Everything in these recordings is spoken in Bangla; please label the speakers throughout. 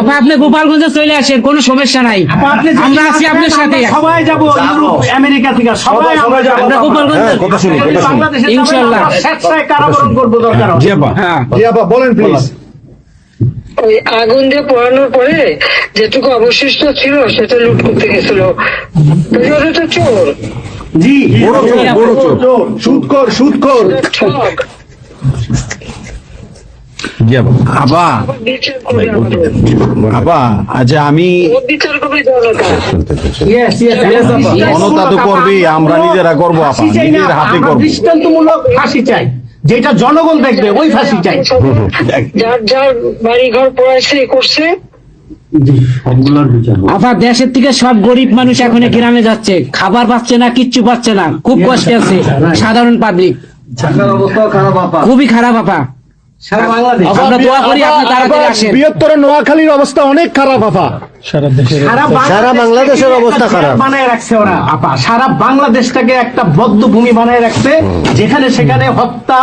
Speaker 1: আপা আপনি গোপালগঞ্জে চলে আসেন কোনো সমস্যা নাই। আমরা আছি আপনার সাথে।
Speaker 2: সবাই যাব ইউরোপ আমেরিকা থেকে সবাই আমরা
Speaker 1: গোপালগঞ্জে।
Speaker 3: হ্যাঁ, কথা শুনি কথা শুনি
Speaker 1: ইনশাআল্লাহ।
Speaker 2: স্বেচ্ছায় কারাবরণ করব দরকার
Speaker 3: জি আপা।
Speaker 1: হ্যাঁ।
Speaker 3: জি আপা বলেন প্লিজ
Speaker 4: ওই আগুন দিয়ে পোড়ানোর পরে যেটুকু অবশিষ্ট ছিল সেটা লুট করতে গেছিল। ওটা তো চোর।
Speaker 2: জি।
Speaker 3: বড় চোর বড় চোর।
Speaker 5: আবা। আবা আমি
Speaker 4: জনতা
Speaker 5: তো করবেই, আমরা নিজেরা করব আপা, নিজের হাতে করব।
Speaker 2: দৃষ্টান্তমূলক ফাঁসি চাই। যেটা জনগণ দেখবে ওই ফাঁসি চাই।
Speaker 4: যার যার বাড়ি ঘর পড়াইছে করছে।
Speaker 1: আপা দেশের থেকে সব গরিব মানুষ এখন গ্রামে যাচ্ছে। খাবার পাচ্ছে না কিচ্ছু পাচ্ছে না। খুব কষ্টে আছে। সাধারণ পাবলিক খুবই খারাপ আপা
Speaker 2: সারা বাংলাদেশ।
Speaker 1: আমরা দোয়া করি আপনি তাড়াতাড়ি আসেন।
Speaker 3: বৃহত্তর নোয়াখালীর অবস্থা অনেক খারাপ আপা।
Speaker 2: সারা
Speaker 3: বাংলাদেশের অবস্থা খারাপ।
Speaker 2: বানায় রাখছে ওরা আপা। সারা বাংলাদেশটাকে একটা বদ্ধ ভূমি বানায় রাখছে যেখানে সেখানে হত্যা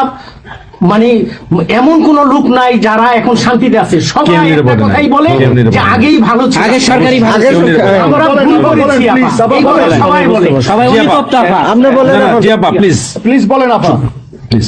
Speaker 2: মানে এমন কোন লোক নাই যারা এখন শান্তিতে আছে। সবাই কথাই বলে যে আগেই ভালো ছিল।
Speaker 1: আগে সরকারি
Speaker 2: আমরা ভুল করেছি। সবাই বলে।
Speaker 1: সবাই অনুতপ্ত
Speaker 3: আপনি বলেন প্লিজ প্লিজ বলেন আপা। প্লিজ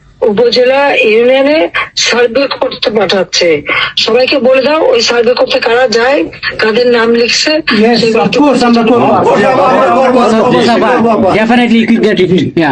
Speaker 4: উপজেলা ইউনিয়নে সার্ভে করতে পাঠাচ্ছে সবাইকে বলে দাও ওই সার্ভে করতে কারা যায় কাদের নাম লিখছে।
Speaker 1: ডেফিনেটলি গেট ইট ইয়া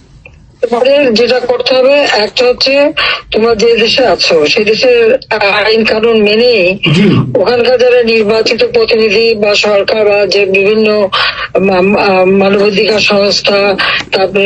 Speaker 4: তোমাদের যেটা করতে হবে একটা হচ্ছে তোমরা যে দেশে আছো সেই দেশের আইন কানুন মেনে ওখানকার যারা নির্বাচিত প্রতিনিধি বা সরকার বা যে বিভিন্ন মানবাধিকার সংস্থা তারপরে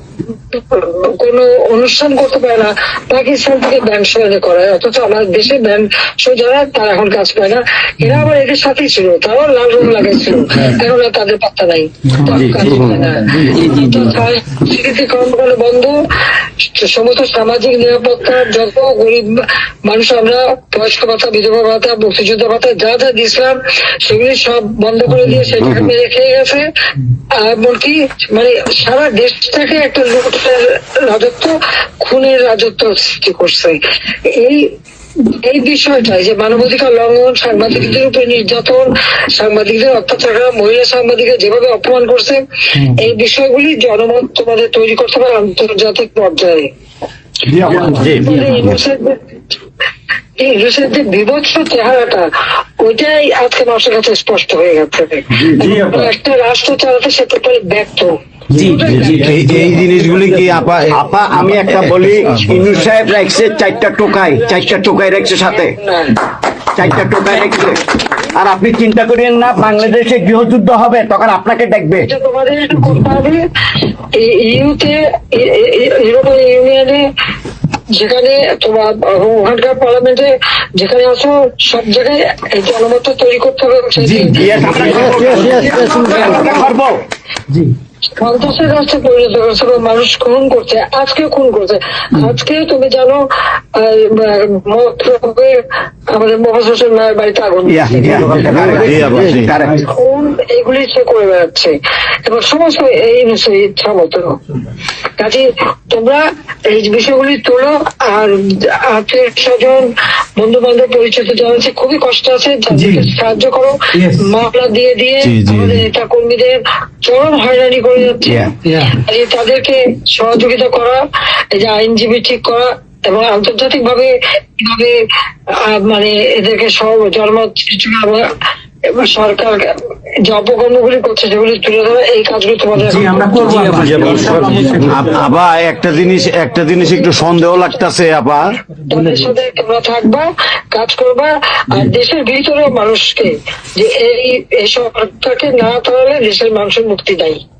Speaker 4: কোন অনুষ্ঠান করতে পারে না পাকিস্তান থেকে ব্যান্ড সহজে করে অথচ আমার দেশে ব্যান্ড যারা তারা এখন কাজ পায় না। এরা আবার এদের সাথেই ছিল তারাও লাল রং লাগাইছিল এখন আর তাদের পাত্তা নাই। তারা কাজ পায় না। তো সাংস্কৃতিক কর্মকাণ্ড বন্ধ সমস্ত সামাজিক নিরাপত্তার যত গরিব মানুষ আমরা বয়স্ক ভাতা বিধবা ভাতা মুক্তিযোদ্ধা ভাতা যা যা দিয়েছিলাম সেগুলি সব বন্ধ করে দিয়ে সেটাকে মেরে খেয়ে গেছে। আর এমনকি মানে সারা দেশটাকে একটা লুটের রাজত্ব খুনের রাজত্ব সৃষ্টি করছে। এই এই বিষয়টা যে মানবাধিকার লঙ্ঘন সাংবাদিকদের উপরে নির্যাতন সাংবাদিকদের অত্যাচার করা মহিলা সাংবাদিকদের যেভাবে অপমান করছে এই বিষয়গুলি জনমত তোমাদের তৈরি করতে পারে আন্তর্জাতিক পর্যায়ে। ইংলিশের যে বিভৎস চেহারাটা ওইটাই আজকে মানুষের কাছে স্পষ্ট হয়ে গেছে। একটা রাষ্ট্র চালাতে সে টোটালি ব্যর্থ।
Speaker 1: জি জি
Speaker 5: এই জিনিসগুলি কি আপা আপা আমি একটা বলি ইনু সাহেব রাখছে চারটা টোকাই চারটা টোকাই রাখছে সাথে।
Speaker 4: না
Speaker 5: চারটা টোকাই রাখছে। আর আপনি চিন্তা করেন না বাংলাদেশে গৃহযুদ্ধ হবে তখন আপনাকে দেখবে।
Speaker 4: এটা তোমাদের একটু করতে হবে। ইউতে ইউরোপিয়ান ইউনিয়নে যেখানে তোমার ওখানকার পার্লামেন্টে যেখানে আসো সব জায়গায় এই জনমত তৈরি করতে হবে।
Speaker 2: জি
Speaker 4: সন্ত্রাসের রাষ্ট্রে পরিণত করছে এবং মানুষ খুন করছে আজকে খুন করছে। আজকে তুমি জানো আমাদের মহাজ হোসেন নায়ের বাড়িতে আগুন। খুন এগুলি সে করে বেড়াচ্ছে। এবং সমস্ত এই বিষয়ে ইচ্ছা মতো। কাজে তোমরা এই বিষয়গুলি তোলো আর আত্মীয় স্বজন বন্ধু বান্ধব পরিচিত যারা আছে খুবই কষ্ট আছে সাহায্য করো. মামলা দিয়ে দিয়ে আমাদের নেতা কর্মীদের চরম হয়রানি করে যাচ্ছে
Speaker 5: Yeah.
Speaker 4: কাজে তাদেরকে সহযোগিতা করা এই যে আইনজীবী ঠিক করা এবং আন্তর্জাতিক ভাবে কীভাবে আহ, মানে এদেরকে সব জন্ম সরকার যে অপকর্মগুলি করছে তুলে ধরা এই কাজগুলি তোমাদের
Speaker 5: একটা জিনিস একটা জিনিস একটু সন্দেহ লাগতাছে আপা।
Speaker 4: তাদের সাথে তোমরা থাকবা কাজ করবা আর দেশের ভিতরে মানুষকে যে এই এই সরকারকে না তাহলে দেশের মানুষের মুক্তি দেয়।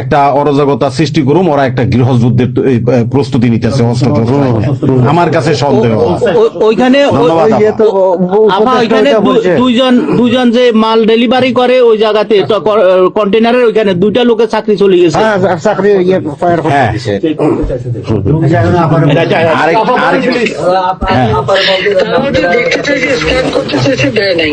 Speaker 5: একটা অরাজকতা সৃষ্টি করুম ওরা একটা গৃহযুদ্ধের প্রস্তুতি নিতেছে অস্ত্র আমার কাছে সন্দেহ।
Speaker 1: ওইখানে দুইজন দুইজন যে মাল ডেলিভারি করে ওই জায়গাতে কন্টেনারের ওইখানে দুইটা লোকের চাকরি চলে গেছে।
Speaker 5: হ্যাঁ আরেক আরেক হ্যাঁ।
Speaker 4: দেখতে চাইছে স্ক্যান করতে চাইছে দেয় নাই।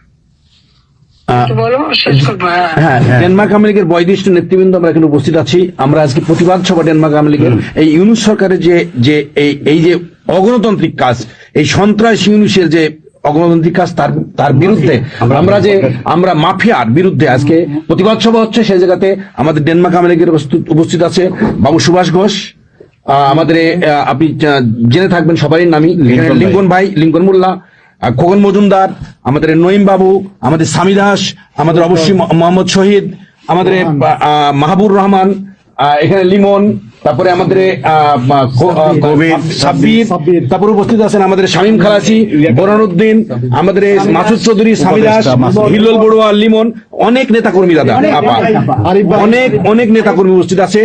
Speaker 4: হ্যাঁ।
Speaker 3: হ্যাঁ ডেনমার্ক আওয়ামী লীগের বয়োজ্যেষ্ঠ নেতৃবৃন্দ আমরা এখানে উপস্থিত আছি। আমরা আজকে প্রতিবাদ সভা ডেনমার্ক আওয়ামী লীগের। এই ইউনুস সরকারের যে যে এই এই যে অগণতান্ত্রিক কাজ এই সন্ত্রাস ইউনুসের যে অগণতান্ত্রিক কাজ তার তার বিরুদ্ধে আমরা যে আমরা মাফিয়ার বিরুদ্ধে আজকে প্রতিবাদ সভা হচ্ছে। সেই জায়গাতে আমাদের ডেনমার্ক আওয়ামী লীগের উপস্থিত- উপস্থিত আছে বাবু সুভাষ ঘোষ। আহ, আমাদের আপনি জেনে থাকবেন সবারই নামই। লিঙ্কন ভাই লিঙ্কন মোল্লা। খোকন মজুমদার আমাদের নঈম বাবু আমাদের স্বামী দাস আমাদের অবশ্যই মোহাম্মদ শহীদ আমাদের আহ, মাহবুর রহমান এখানে লিমন তারপরে আমাদের সাব্বির। তারপরে উপস্থিত আছেন আমাদের শামীম খালাসি বোরানুদ্দিন আমাদের মাসুদ চৌধুরী স্বামী দাস হিল্লোল বড়ুয়া লিমন অনেক নেতা কর্মী দাদা অনেক অনেক নেতা কর্মী উপস্থিত আছে।